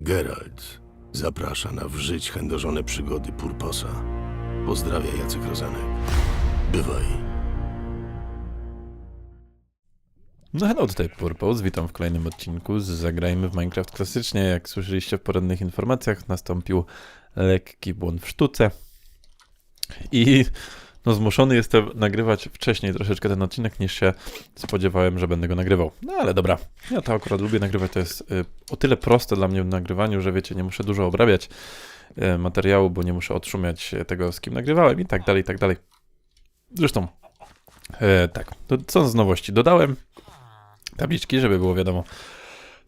Geralt zaprasza na w żyć chędożone przygody Purposa. Pozdrawia Jacek Rozanek. Bywaj. No hello, tutaj Purpose, witam w kolejnym odcinku z Zagrajmy w Minecraft klasycznie. Jak słyszeliście w porannych informacjach, nastąpił lekki błąd w sztuce i no zmuszony jestem nagrywać wcześniej troszeczkę ten odcinek niż się spodziewałem, że będę go nagrywał. No ale dobra, ja to akurat lubię nagrywać, to jest y, o tyle proste dla mnie w nagrywaniu, że wiecie, nie muszę dużo obrabiać y, materiału, bo nie muszę odszumiać tego, z kim nagrywałem i tak dalej, i tak dalej. Zresztą, e, tak, to co z nowości? Dodałem tabliczki, żeby było wiadomo,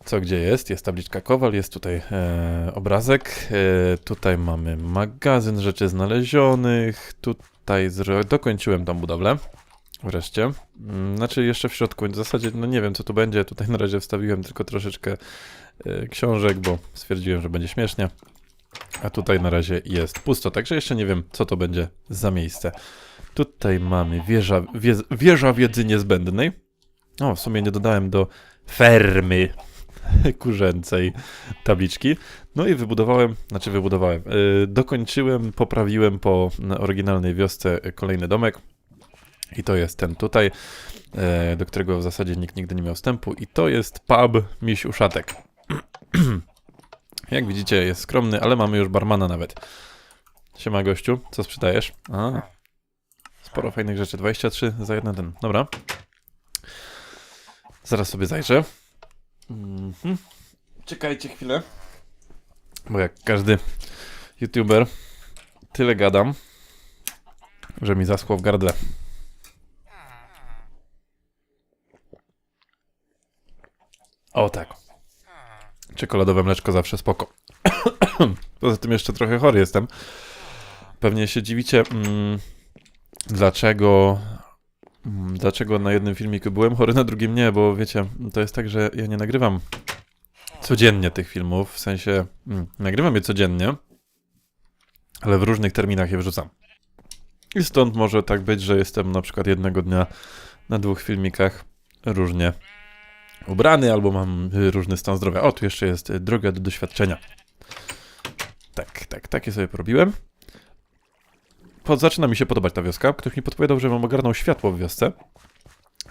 co gdzie jest. Jest tabliczka Kowal, jest tutaj e, obrazek, e, tutaj mamy magazyn rzeczy znalezionych, tutaj zro... dokończyłem tą budowlę. Wreszcie. Mm, Znaczy jeszcze w środku, w zasadzie no nie wiem co tu będzie, tutaj na razie wstawiłem tylko troszeczkę e, książek, bo stwierdziłem, że będzie śmiesznie. A tutaj na razie jest pusto, także jeszcze nie wiem co to będzie za miejsce. Tutaj mamy wieża, wie, wieża wiedzy niezbędnej. O, w sumie nie dodałem do fermy kurzęcej tabliczki. No i wybudowałem, znaczy wybudowałem, yy, dokończyłem, poprawiłem po oryginalnej wiosce kolejny domek. I to jest ten tutaj, yy, do którego w zasadzie nikt nigdy nie miał wstępu. I to jest pub Miś Uszatek. Jak widzicie, jest skromny, ale mamy już barmana nawet. Siema gościu, co sprzedajesz? A, sporo fajnych rzeczy, 23 za jeden ten. Dobra. Zaraz sobie zajrzę. Mhm. Czekajcie chwilę. Bo jak każdy youtuber, tyle gadam, że mi zaschło w gardle. O tak. Czekoladowe mleczko zawsze spoko. Poza tym jeszcze trochę chory jestem. Pewnie się dziwicie, mm, dlaczego Mm, Dlaczego na jednym filmiku byłem chory, na drugim nie? Bo wiecie, to jest tak, że ja nie nagrywam codziennie tych filmów, w sensie mm, nagrywam je codziennie, ale w różnych terminach je wrzucam. I stąd może tak być, że jestem na przykład jednego dnia na dwóch filmikach różnie ubrany, albo mam różny stan zdrowia. O, tu jeszcze jest droga do doświadczenia. Tak, tak, takie sobie porobiłem po, zaczyna mi się podobać ta wioska. Ktoś mi podpowiadał, że mam ogarnął światło w wiosce.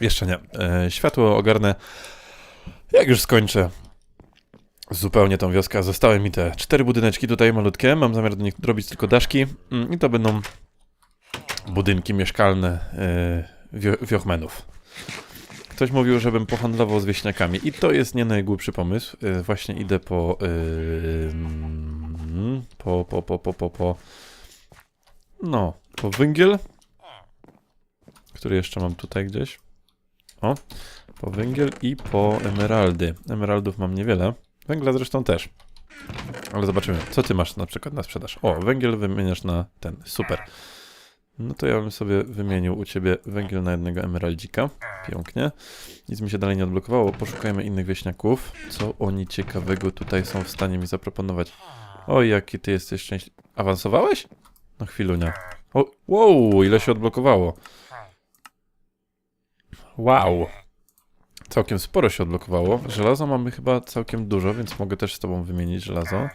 Jeszcze nie. E, światło ogarnę, jak już skończę zupełnie tą wioskę. Zostały mi te cztery budyneczki tutaj malutkie. Mam zamiar do nich robić tylko daszki. Mm, I to będą budynki mieszkalne e, wio wiochmenów. Ktoś mówił, żebym pohandlował z wieśniakami. I to jest nie najgłupszy pomysł. E, właśnie idę po, e, mm, po, po, po, po, po, po no, po węgiel. Który jeszcze mam tutaj gdzieś. O, po węgiel i po emeraldy. Emeraldów mam niewiele. Węgla zresztą też. Ale zobaczymy, co ty masz na przykład na sprzedaż. O, węgiel wymieniasz na ten. Super. No to ja bym sobie wymienił u ciebie węgiel na jednego emeraldzika. Pięknie. Nic mi się dalej nie odblokowało. Poszukajmy innych wieśniaków. Co oni ciekawego tutaj są w stanie mi zaproponować. O, jaki ty jesteś szczęśliwy. Awansowałeś? No chwilunia. O, wow, ile się odblokowało. Wow. Całkiem sporo się odblokowało. Żelazo mamy chyba całkiem dużo, więc mogę też z tobą wymienić żelazo.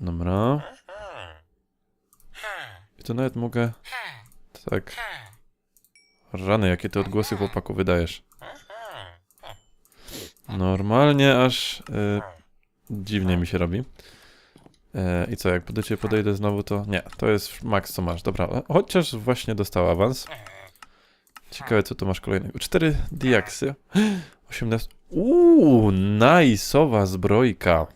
Dobra. I to nawet mogę... Tak. Rany, jakie ty odgłosy chłopaku wydajesz. Normalnie aż... y, dziwnie mi się robi. E, I co, jak do ciebie podejdę znowu, to nie, to jest max co masz. Dobra, chociaż właśnie dostał awans. Ciekawe, co tu masz kolejnego. 4 diaksy. 18. Uuu, najsowa zbrojka.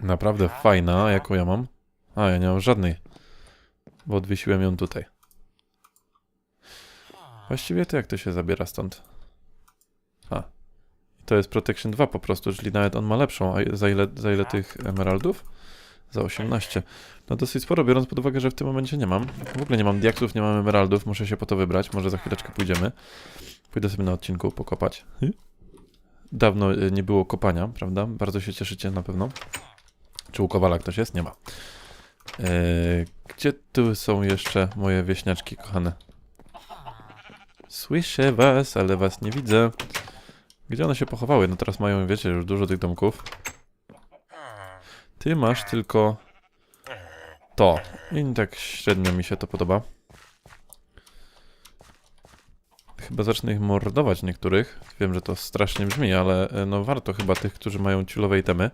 Naprawdę fajna. Jaką ja mam? A, ja nie mam żadnej. Bo odwiesiłem ją tutaj. Właściwie to jak to się zabiera stąd? To jest Protection 2 po prostu, czyli nawet on ma lepszą. A za ile, za ile tych emeraldów? Za 18. No dosyć sporo, biorąc pod uwagę, że w tym momencie nie mam. W ogóle nie mam diaksów, nie mam emeraldów, muszę się po to wybrać. Może za chwileczkę pójdziemy. Pójdę sobie na odcinku pokopać. Dawno y, nie było kopania, prawda? Bardzo się cieszycie na pewno. Czy u Kowala ktoś jest? Nie ma. Eee, gdzie tu są jeszcze moje wieśniaczki kochane? Słyszę was, ale was nie widzę. Gdzie one się pochowały? No teraz mają, wiecie, już dużo tych domków. Ty masz tylko to. I tak średnio mi się to podoba. Chyba zacznę ich mordować niektórych. Wiem, że to strasznie brzmi, ale e, no warto chyba tych, którzy mają ciulowe itemy,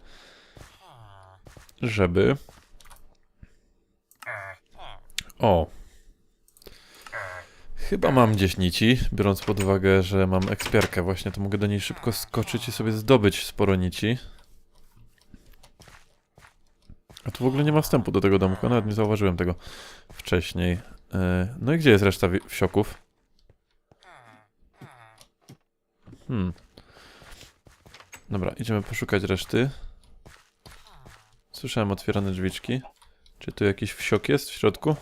żeby... O! Chyba mam gdzieś nici, biorąc pod uwagę, że mam ekspiarkę właśnie, to mogę do niej szybko skoczyć i sobie zdobyć sporo nici. A tu w ogóle nie ma wstępu do tego domku, nawet nie zauważyłem tego wcześniej. E, No i gdzie jest reszta wsioków? Hmm. Dobra, idziemy poszukać reszty. Słyszałem otwierane drzwiczki. Czy tu jakiś wsiok jest w środku?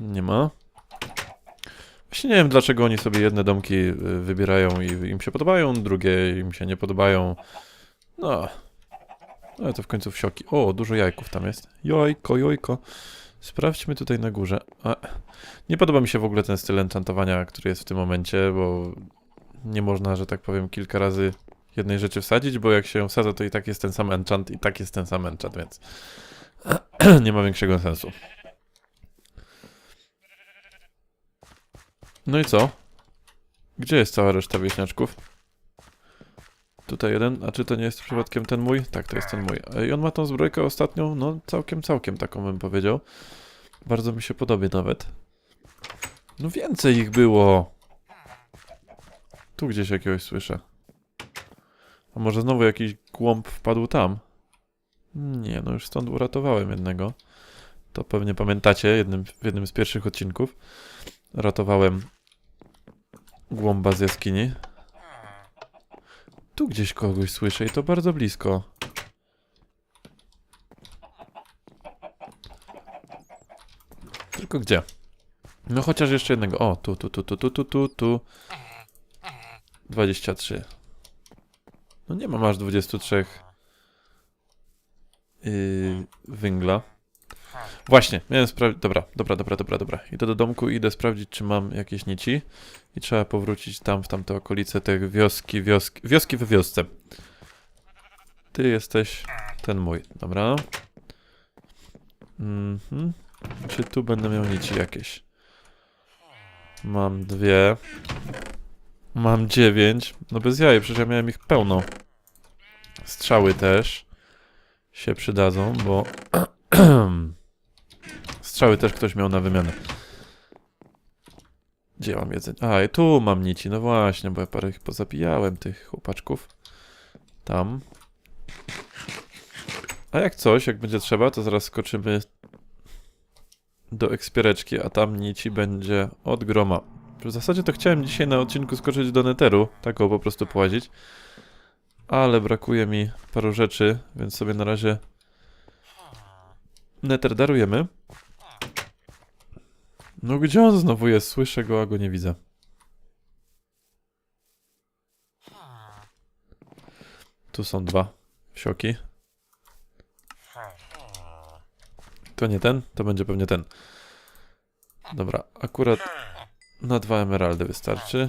Nie ma. Właśnie nie wiem, dlaczego oni sobie jedne domki y, wybierają i im się podobają, drugie im się nie podobają. No. Ale to w końcu wsioki. O, dużo jajków tam jest. Jojko, jojko. Sprawdźmy tutaj na górze. A, nie podoba mi się w ogóle ten styl enchantowania, który jest w tym momencie, bo nie można, że tak powiem, kilka razy jednej rzeczy wsadzić, bo jak się ją wsadza, to i tak jest ten sam enchant, i tak jest ten sam enchant, więc nie ma większego sensu. No i co? Gdzie jest cała reszta wieśniaczków? Tutaj jeden, a czy to nie jest przypadkiem ten mój? Tak, to jest ten mój. I on ma tą zbrojkę ostatnią, no całkiem, całkiem taką bym powiedział. Bardzo mi się podoba nawet. No więcej ich było! Tu gdzieś jakiegoś słyszę. A może znowu jakiś głąb wpadł tam? Nie, no już stąd uratowałem jednego. To pewnie pamiętacie jednym, w jednym z pierwszych odcinków. Ratowałem głąba z jaskini. Tu gdzieś kogoś słyszę i to bardzo blisko. Tylko gdzie? No chociaż jeszcze jednego. O, tu, tu, tu, tu, tu, tu, tu, tu. 23. No nie mam aż 23 yy, węgla. Właśnie, miałem sprawdzić. Dobra, dobra, dobra, dobra, dobra. Idę do domku i idę sprawdzić, czy mam jakieś nici. I trzeba powrócić tam, w tamte okolice, te wioski, wioski, wioski we wiosce. Ty jesteś ten mój, dobra. Mhm. Czy tu będę miał nici jakieś? Mam dwie. Mam dziewięć. No bez jaj, przecież ja miałem ich pełno. Strzały też się przydadzą, bo... Strzały też ktoś miał na wymianę. Gdzie mam jedzenie? A, i tu mam nici, no właśnie, bo ja parę ich pozabijałem, tych chłopaczków. Tam. A jak coś, jak będzie trzeba, to zaraz skoczymy do ekspiereczki, a tam nici będzie od groma. W zasadzie to chciałem dzisiaj na odcinku skoczyć do neteru, tak po prostu połazić. Ale brakuje mi paru rzeczy, więc sobie na razie neter darujemy. No gdzie on znowu jest? Słyszę go, a go nie widzę. Tu są dwa wsioki. To nie ten? To będzie pewnie ten. Dobra, akurat na dwa emeraldy wystarczy.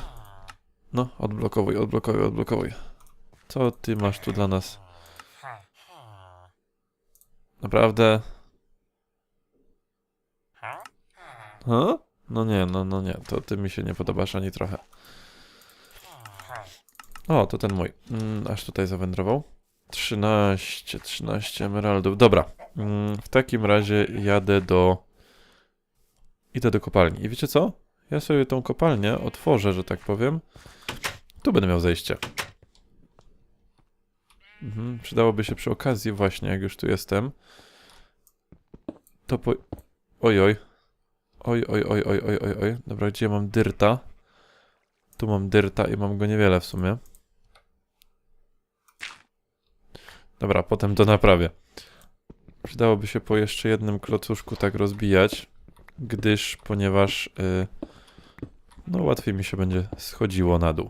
No, odblokowuj, odblokowuj, odblokowuj. Co ty masz tu dla nas? Naprawdę? Ha? No nie, no, no nie, to ty mi się nie podobasz ani trochę. O, to ten mój. Mm, aż tutaj zawędrował. 13, 13 emeraldów. Dobra. Mm, w takim razie jadę do... Idę do kopalni. I wiecie co? Ja sobie tą kopalnię otworzę, że tak powiem. Tu będę miał zejście. Mhm, przydałoby się przy okazji właśnie, jak już tu jestem. To po... Oj, oj. Oj, oj, oj, oj, oj, oj. Dobra, gdzie mam dyrta? Tu mam dyrta i mam go niewiele w sumie. Dobra, potem to naprawię. Przydałoby się po jeszcze jednym klocuszku tak rozbijać, gdyż, ponieważ y, no łatwiej mi się będzie schodziło na dół.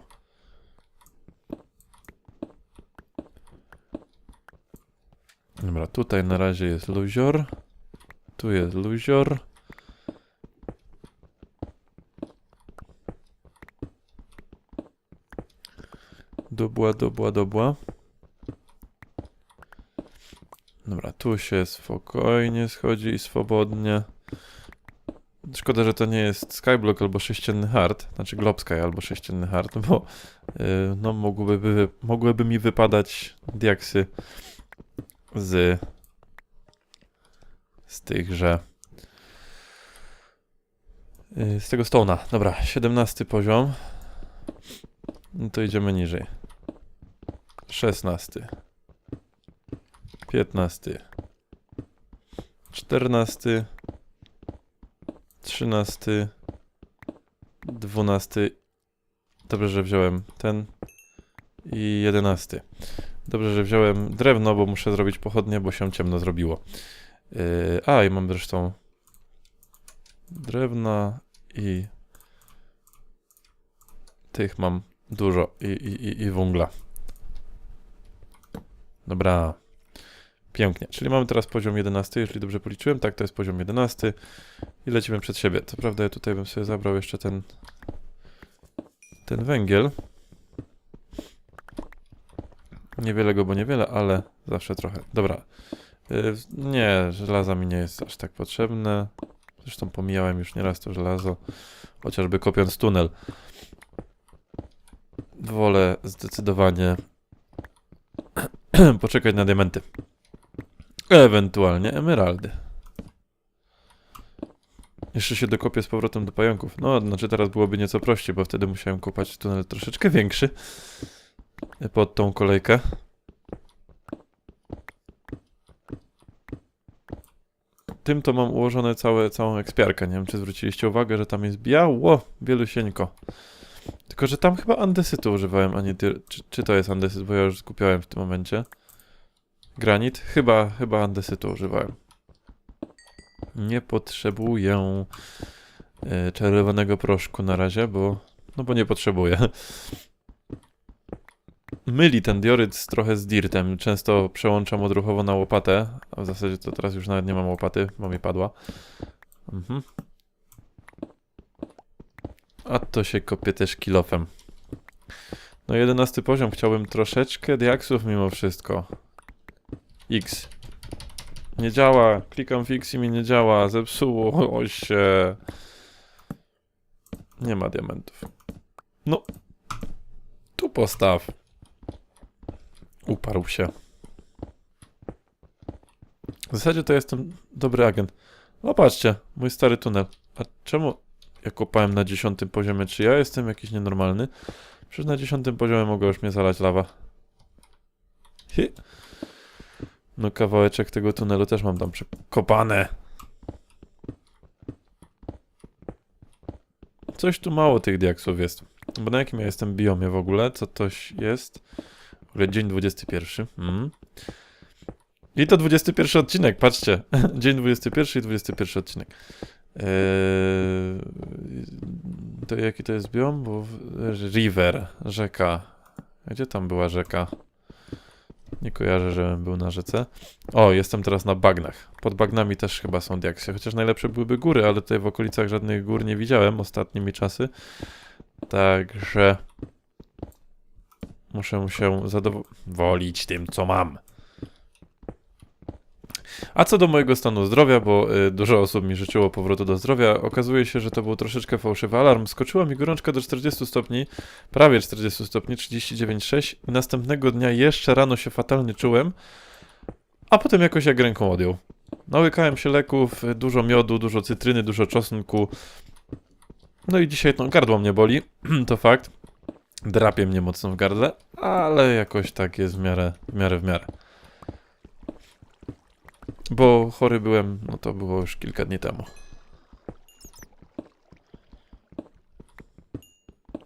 Dobra, tutaj na razie jest luzior. Tu jest luzior. Dobła, dobła, dobła. Dobra, tu się spokojnie schodzi i swobodnie. Szkoda, że to nie jest Skyblock albo sześcienny hard, znaczy Glob Sky albo sześcienny hard, bo yy, no mogłyby, mogłyby mi wypadać diaksy z z tychże yy, z tego stona. Dobra, 17 poziom. No to idziemy niżej. 16 15 14 13 12 Dobrze, że wziąłem ten. I 11 Dobrze, że wziąłem drewno, bo muszę zrobić pochodnie, bo się ciemno zrobiło. Yy, a, i mam zresztą drewna i tych mam dużo. I, i, i, i węgla. Dobra. Pięknie. Czyli mamy teraz poziom 11, jeśli dobrze policzyłem. Tak, to jest poziom 11. I lecimy przed siebie. Co prawda ja tutaj bym sobie zabrał jeszcze ten ten węgiel. Niewiele go, bo niewiele, ale zawsze trochę. Dobra. Y, Nie, żelaza mi nie jest aż tak potrzebne. Zresztą pomijałem już nieraz to żelazo. Chociażby kopiąc tunel. Wolę zdecydowanie poczekać na diamenty. Ewentualnie emeraldy. Jeszcze się dokopię z powrotem do pająków. No, znaczy teraz byłoby nieco prościej, bo wtedy musiałem kopać tunel troszeczkę większy. Pod tą kolejkę. Tym to mam ułożone całe, całą ekspiarkę. Nie wiem, czy zwróciliście uwagę, że tam jest biało, bielusieńko. Tylko, że tam chyba andesytu używałem, a nie. Czy, czy to jest andesyt, bo ja już skupiałem w tym momencie. Granit? Chyba, chyba andesytu używałem. Nie potrzebuję e, czerwonego proszku na razie, bo... No bo nie potrzebuję. Myli ten dioryt trochę z dirtem. Często przełączam odruchowo na łopatę, a w zasadzie to teraz już nawet nie mam łopaty, bo mi padła. Mhm. A to się kopie też kilofem. No 11 poziom, chciałbym troszeczkę diaksów mimo wszystko. X. Nie działa, klikam w X i mi nie działa, zepsuło się. Nie ma diamentów. No. Tu postaw. Uparł się. W zasadzie to jestem dobry agent. No patrzcie, mój stary tunel. A czemu ja kopałem na 10 poziomie? Czy ja jestem jakiś nienormalny? Przecież na 10 poziomie mogła już mnie zalać lawa. Hi. No kawałeczek tego tunelu też mam tam przekopane. Coś tu mało tych diaksów jest. Bo na jakim ja jestem biomie w ogóle? Co toś jest? W ogóle dzień 21. Mm. I to 21 odcinek, patrzcie. Dzień 21 i 21 odcinek. Eee, to jaki to jest biom? Bo river, rzeka. Gdzie tam była rzeka? Nie kojarzę, żebym był na rzece. O, jestem teraz na bagnach. Pod bagnami też chyba są diaksy, chociaż najlepsze byłyby góry, ale tutaj w okolicach żadnych gór nie widziałem ostatnimi czasy. Także muszę się zadowolić tym, co mam. A co do mojego stanu zdrowia, bo y, dużo osób mi życzyło powrotu do zdrowia, okazuje się, że to był troszeczkę fałszywy alarm. Skoczyła mi gorączka do 40 stopni, prawie 40 stopni, 39,6 i następnego dnia jeszcze rano się fatalnie czułem, a potem jakoś jak ręką odjął. Nałykałem się leków, dużo miodu, dużo cytryny, dużo czosnku. No i dzisiaj no, gardło mnie boli, to fakt. Drapie mnie mocno w gardle, ale jakoś tak jest w miarę, w miarę, w miarę. Bo chory byłem, no to było już kilka dni temu.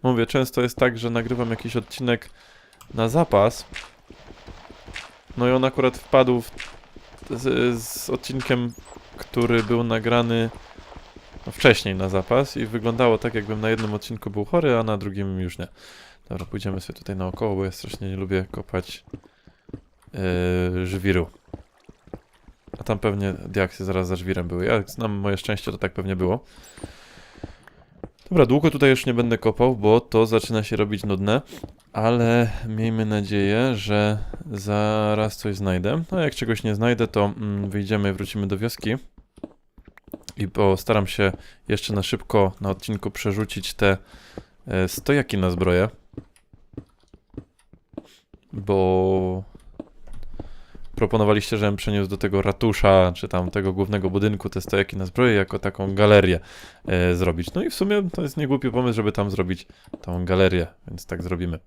Mówię, często jest tak, że nagrywam jakiś odcinek na zapas. No i on akurat wpadł w, z, z odcinkiem, który był nagrany no, wcześniej na zapas i wyglądało tak, jakbym na jednym odcinku był chory, a na drugim już nie. Dobra, pójdziemy sobie tutaj naokoło, bo ja strasznie nie lubię kopać yy, żwiru. A tam pewnie diaksy zaraz za żwirem były. Jak znam moje szczęście, to tak pewnie było. Dobra, długo tutaj już nie będę kopał, bo to zaczyna się robić nudne, ale miejmy nadzieję, że zaraz coś znajdę. No jak czegoś nie znajdę, to mm, wyjdziemy, wrócimy do wioski i postaram się jeszcze na szybko na odcinku przerzucić te e, stojaki na zbroję, bo proponowaliście, żebym przeniósł do tego ratusza, czy tam tego głównego budynku te stojaki na zbroję jako taką galerię e, zrobić. No i w sumie to jest niegłupi pomysł, żeby tam zrobić tą galerię, więc tak zrobimy.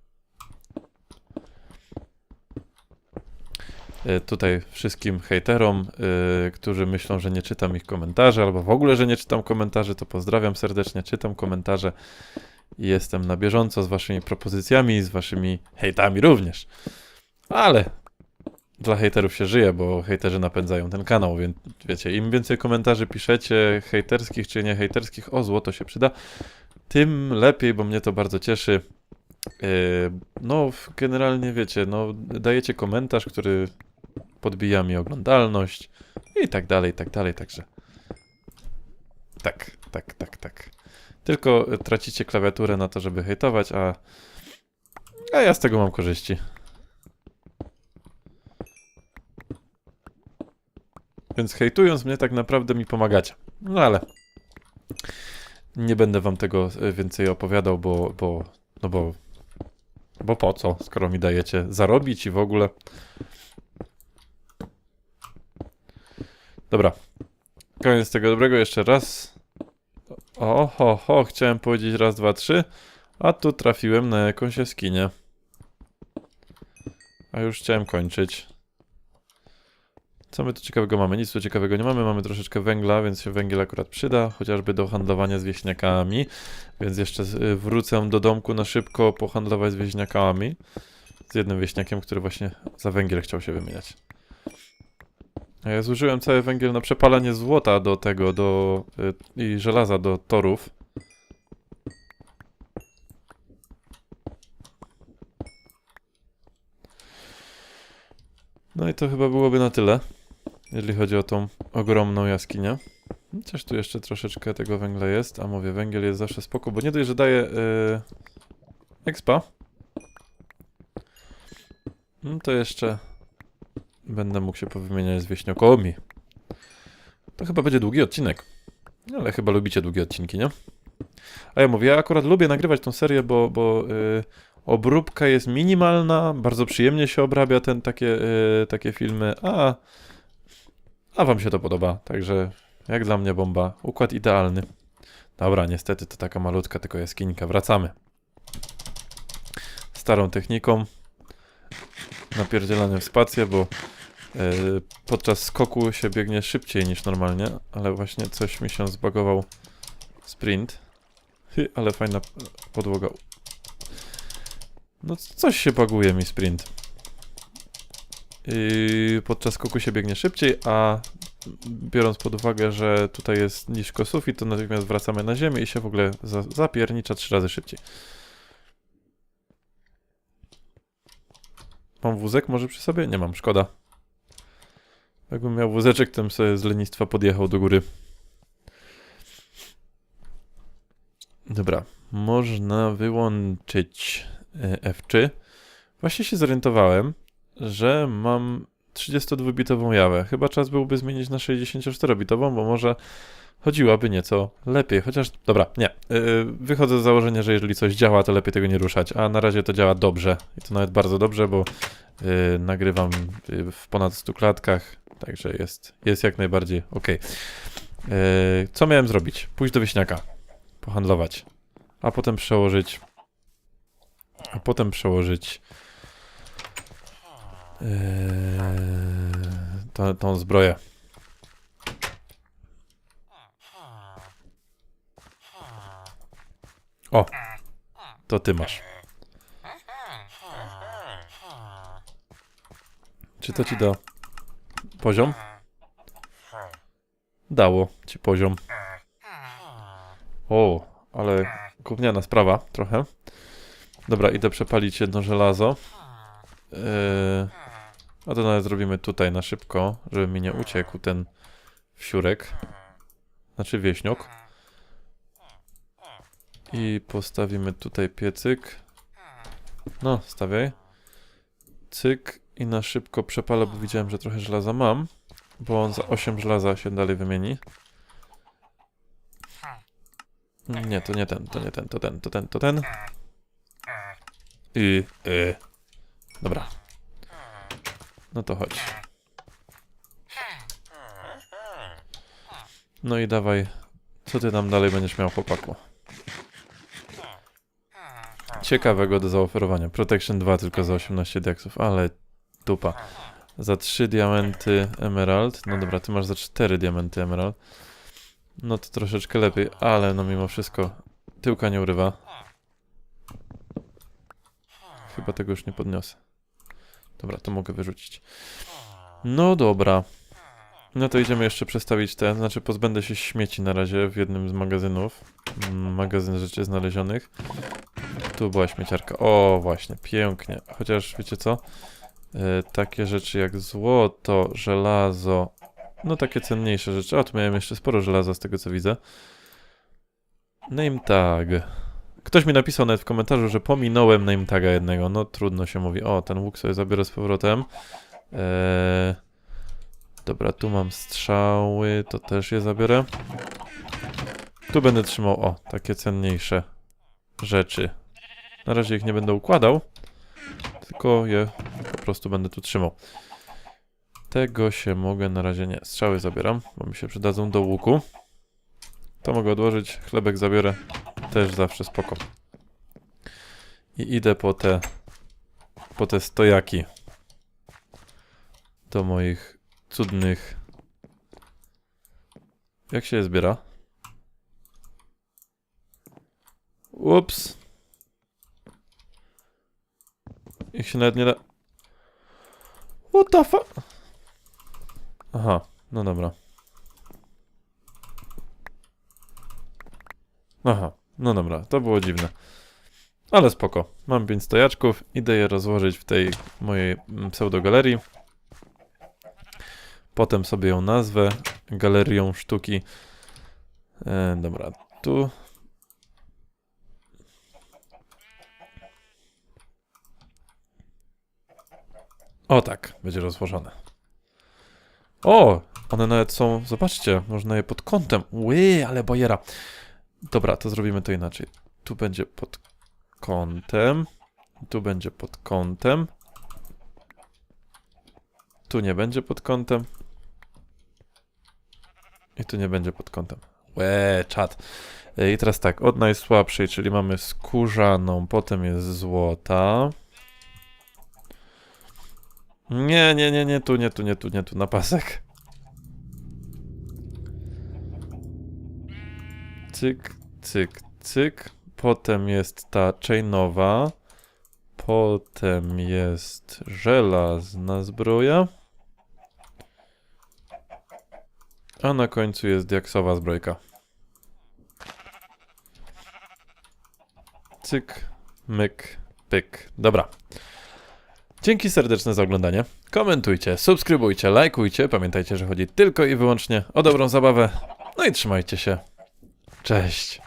E, tutaj wszystkim hejterom, e, którzy myślą, że nie czytam ich komentarzy, albo w ogóle, że nie czytam komentarzy, to pozdrawiam serdecznie, czytam komentarze i jestem na bieżąco z waszymi propozycjami z waszymi hejtami również. Ale dla hejterów się żyje, bo hejterzy napędzają ten kanał, więc wiecie, im więcej komentarzy piszecie, hejterskich czy nie hejterskich, o złoto się przyda, tym lepiej, bo mnie to bardzo cieszy. Yy, no, generalnie wiecie, no, dajecie komentarz, który podbija mi oglądalność i tak dalej, i tak dalej, także tak, tak, tak, tak. Tylko tracicie klawiaturę na to, żeby hejtować, a, a ja z tego mam korzyści. Więc hejtując mnie tak naprawdę mi pomagacie. No ale nie będę wam tego e, więcej opowiadał, bo, bo no bo bo po co, skoro mi dajecie zarobić i w ogóle. Dobra. Koniec tego dobrego jeszcze raz. O, ho, ho, chciałem powiedzieć raz, dwa, trzy, a tu trafiłem na jakąś jaskinię. A już chciałem kończyć. Co my tu ciekawego mamy? Nic tu ciekawego nie mamy. Mamy troszeczkę węgla, więc się węgiel akurat przyda, chociażby do handlowania z wieśniakami. Więc jeszcze y, wrócę do domku na szybko pohandlować z wieśniakami. Z jednym wieśniakiem, który właśnie za węgiel chciał się wymieniać. Ja zużyłem cały węgiel na przepalanie złota do tego, do... Y, i żelaza do torów. No i to chyba byłoby na tyle, jeżeli chodzi o tą ogromną jaskinię. Chociaż tu jeszcze troszeczkę tego węgla jest, a mówię, węgiel jest zawsze spoko, bo nie dość, że daje yy, expa, no to jeszcze będę mógł się powymieniać z wieśniakami. To chyba będzie długi odcinek. Ale chyba lubicie długie odcinki, nie? A ja mówię, ja akurat lubię nagrywać tą serię, bo, bo yy, obróbka jest minimalna, bardzo przyjemnie się obrabia ten, takie, yy, takie filmy, a, a wam się to podoba, także jak dla mnie bomba. Układ idealny. Dobra, niestety to taka malutka tylko jaskinika. Wracamy. Starą techniką. Napierdzielaniem w spację, bo e, podczas skoku się biegnie szybciej niż normalnie, ale właśnie coś mi się zbagował sprint. Hy, ale fajna podłoga. No coś się baguje mi sprint. I podczas skoku się biegnie szybciej, a biorąc pod uwagę, że tutaj jest nisko sufit, to natychmiast wracamy na ziemię i się w ogóle za zapiernicza trzy razy szybciej. Mam wózek może przy sobie? Nie mam, szkoda. Jakbym miał wózeczek, to bym sobie z lenistwa podjechał do góry. Dobra, można wyłączyć e, F3. Właśnie się zorientowałem, że mam 32-bitową jawę. Chyba czas byłby zmienić na 64-bitową, bo może chodziłaby nieco lepiej. Chociaż, dobra, nie. Yy, wychodzę z założenia, że jeżeli coś działa, to lepiej tego nie ruszać. A na razie to działa dobrze. I to nawet bardzo dobrze, bo yy, nagrywam w ponad 100 klatkach. Także jest, jest jak najbardziej ok. Co miałem zrobić? Pójść do wieśniaka, pohandlować, a potem przełożyć. A potem przełożyć Eee, tą, tą zbroję. O! To ty masz. Czy to ci da poziom? Dało ci poziom. O, ale gówniana sprawa trochę. Dobra, idę przepalić jedno żelazo. Yy, a to nawet zrobimy tutaj na szybko, żeby mi nie uciekł ten wsiurek. Znaczy wieśniok. I postawimy tutaj piecyk. No, stawiaj. Cyk. I na szybko przepalę, bo widziałem, że trochę żelaza mam. Bo on za 8 żelaza się dalej wymieni. Nie, to nie ten, to nie ten, to ten, to ten, to ten. I... Y. Dobra. No to chodź. No i dawaj. Co ty tam dalej będziesz miał, chłopaku? Ciekawego do zaoferowania. Protection 2 tylko za 18 deksów, ale dupa. Za 3 diamenty emerald. No dobra, ty masz za 4 diamenty emerald. No to troszeczkę lepiej, ale no mimo wszystko tyłka nie urywa. Chyba tego już nie podniosę. Dobra, to mogę wyrzucić. No dobra. No to idziemy jeszcze przestawić te, znaczy pozbędę się śmieci na razie w jednym z magazynów. Mm, Magazyn rzeczy znalezionych. Tu była śmieciarka. O, właśnie, pięknie. Chociaż wiecie co? E, takie rzeczy jak złoto, żelazo, no takie cenniejsze rzeczy. O, tu miałem jeszcze sporo żelaza z tego co widzę. Name tag. Ktoś mi napisał nawet w komentarzu, że pominąłem name taga jednego. No trudno się mówi. O, ten łuk sobie zabiorę z powrotem. Eee, dobra, tu mam strzały, to też je zabiorę. Tu będę trzymał, o, takie cenniejsze rzeczy. Na razie ich nie będę układał, tylko je po prostu będę tu trzymał. Tego się mogę na razie nie. Strzały zabieram, bo mi się przydadzą do łuku. To mogę odłożyć, chlebek zabiorę. Też zawsze spoko. I idę po te po te stojaki do moich cudnych jak się je zbiera? Ups. Ich się nawet nie da... What the fuck? Aha, no dobra. Aha, no dobra, to było dziwne. Ale spoko. Mam pięć stojaczków, idę je rozłożyć w tej mojej mm, pseudogalerii. Potem sobie ją nazwę galerią sztuki. E, dobra, tu. O tak, będzie rozłożone. O, one nawet są, zobaczcie, można je pod kątem. Ły, ale bojera. Dobra, to zrobimy to inaczej. Tu będzie pod kątem. Tu będzie pod kątem. Tu nie będzie pod kątem. I tu nie będzie pod kątem. Łe, czad. E, I teraz tak, od najsłabszej, czyli mamy skórzaną, potem jest złota. Nie, nie, nie, nie, tu, nie, tu, nie, tu, nie, tu, na pasek. Cyk, cyk, cyk. Potem jest ta chainowa. Potem jest żelazna zbroja. A na końcu jest diaksowa zbrojka. Cyk, myk, pyk. Dobra. Dzięki serdeczne za oglądanie. Komentujcie, subskrybujcie, lajkujcie. Pamiętajcie, że chodzi tylko i wyłącznie o dobrą zabawę. No i trzymajcie się. Cześć.